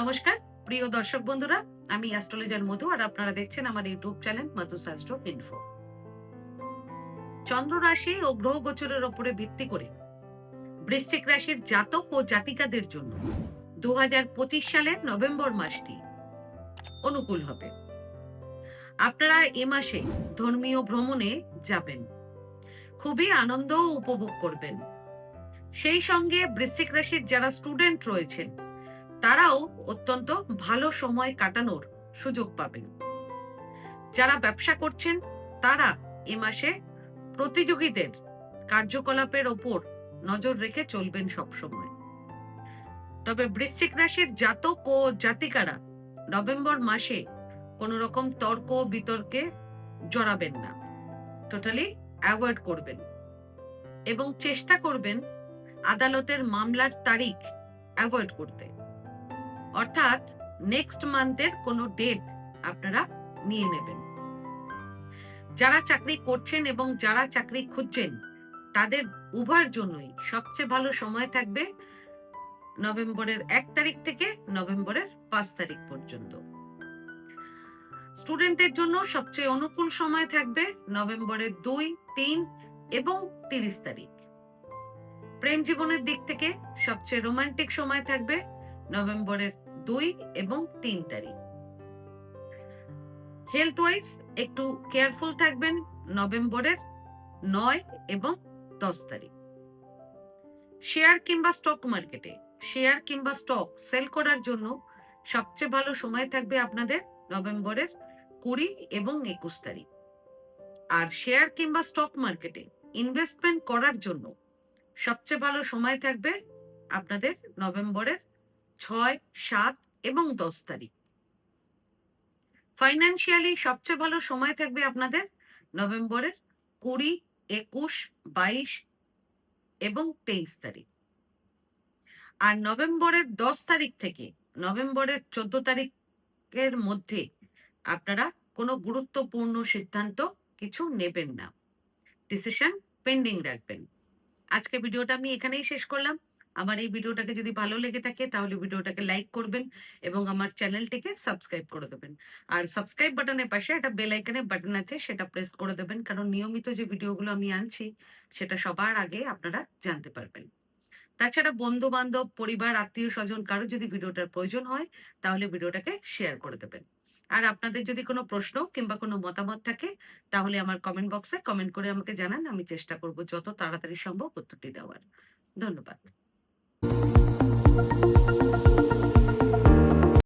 নমস্কার, প্রিয় দর্শক বন্ধুরা, আমি অ্যাস্ট্রোলজার মধু আর আপনারা দেখছেন আমার ইউটিউব চ্যানেল মধু শাস্ত্র ইনফো। চন্দ্র রাশি ও গ্রহ গোচরের ওপরে ভিত্তি করে বৃশ্চিক রাশির জাতক ও জাতিকাদের জন্য দু সালের নভেম্বর মাসটি অনুকূল হবে। আপনারা এ মাসে ধর্মীয় ভ্রমণে যাবেন, খুবই আনন্দ উপভোগ করবেন। সেই সঙ্গে বৃশ্চিক রাশির যারা স্টুডেন্ট রয়েছেন তারাও অত্যন্ত ভালো সময় কাটানোর সুযোগ পাবেন। যারা ব্যবসা করছেন, তারা এ মাসে প্রতিযোগীদের কার্যকলাপের ওপর নজর রেখে চলবেন সব সময় তবে বৃশ্চিক রাশির জাতক ও জাতিকারা নভেম্বর মাসে কোন রকম তর্ক বিতর্কে জড়াবেন না। টোটালি অ্যাভয়েড করবেন এবং চেষ্টা করবেন আদালতের মামলার তারিখ অ্যাভয়েড করতে। অর্থাৎ নেক্সট মান্থের কোনো ডেট আপনারা নিয়ে নেবেন। যারা চাকরি করছেন এবং যারা চাকরি খুঁজছেন, তাদের উভয়ের জন্যই সবচেয়ে ভালো সময় থাকবে নভেম্বরের এক তারিখ থেকে নভেম্বরের পাঁচ তারিখ পর্যন্ত। স্টুডেন্টদের জন্য সবচেয়ে অনুকূল সময় থাকবে নভেম্বরের দুই, তিন এবং তিরিশ তারিখ। প্রেম জীবনের দিক থেকে সবচেয়ে রোমান্টিক সময় থাকবে নভেম্বরের দুই এবং তিন তারিখ। হেলথ ওয়াইজ একটু কেয়ারফুল থাকবেন নভেম্বরের নয় এবং দশ তারিখ। শেয়ার কিংবা স্টক মার্কেটে শেয়ার কিংবা স্টক সেল করার জন্য সবচেয়ে ভালো সময় থাকবে আপনাদের নভেম্বরের কুড়ি এবং একুশ তারিখ। আর শেয়ার কিংবা স্টক মার্কেটে ইনভেস্টমেন্ট করার জন্য সবচেয়ে ভালো সময় থাকবে আপনাদের নভেম্বরের ছয়, সাত এবং দশ তারিখ। ফাইন্যান্সিয়ালি সবচেয়ে ভালো সময় থাকবে আপনাদের নভেম্বরের কুড়ি, একুশ, বাইশ এবং তেইশ তারিখ। আর নভেম্বরের দশ তারিখ থেকে নভেম্বরের চোদ্দ তারিখের মধ্যে আপনারা কোনো গুরুত্বপূর্ণ সিদ্ধান্ত কিছু নেবেন না। ডিসিশন পেন্ডিং রাখবেন। আজকে ভিডিওটা আমি এখানেই শেষ করলাম। আমার এই ভিডিওটাকে যদি ভালো লেগে থাকে, তাহলে ভিডিওটাকে লাইক করবেন এবং আমার চ্যানেলটিকে সাবস্ক্রাইব করে দেবেন। আর সাবস্ক্রাইব বাটনের পাশে একটা বেল আইকনের বাটন আছে, সেটা প্রেস করে দেবেন, কারণ নিয়মিত যে ভিডিওগুলো আমি আনছি, সেটা সবার আগে আপনারা জানতে পারবেন। তাছাড়া বন্ধু বান্ধব পরিবার, আত্মীয় স্বজন, কারও যদি ভিডিওটার প্রয়োজন হয়, তাহলে ভিডিওটাকে শেয়ার করে দেবেন। আর আপনাদের যদি কোনো প্রশ্ন কিংবা কোনো মতামত থাকে, তাহলে আমার কমেন্ট বক্সে কমেন্ট করে আমাকে জানান, আমি চেষ্টা করব যত তাড়াতাড়ি সম্ভব উত্তরটি দেওয়ার। ধন্যবাদ। Thank you.